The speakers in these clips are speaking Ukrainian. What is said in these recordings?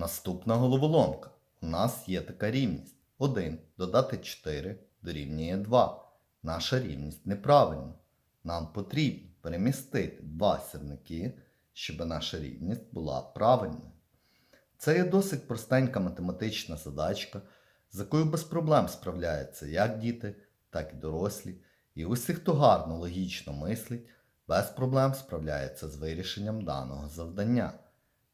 Наступна головоломка. У нас є така рівність. 1 додати 4 дорівнює 2. Наша рівність неправильна. Нам потрібно перемістити два сірники, щоб наша рівність була правильною. Це є досить простенька математична задачка, з якою без проблем справляються як діти, так і дорослі. І усі, хто гарно логічно мислить, без проблем справляється з вирішенням даного завдання.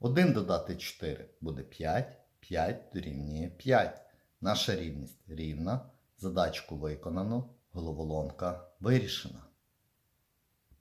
1 додати 4 буде 5, 5 дорівнює 5. Наша рівність рівна. Задачку виконано, головоломка вирішена.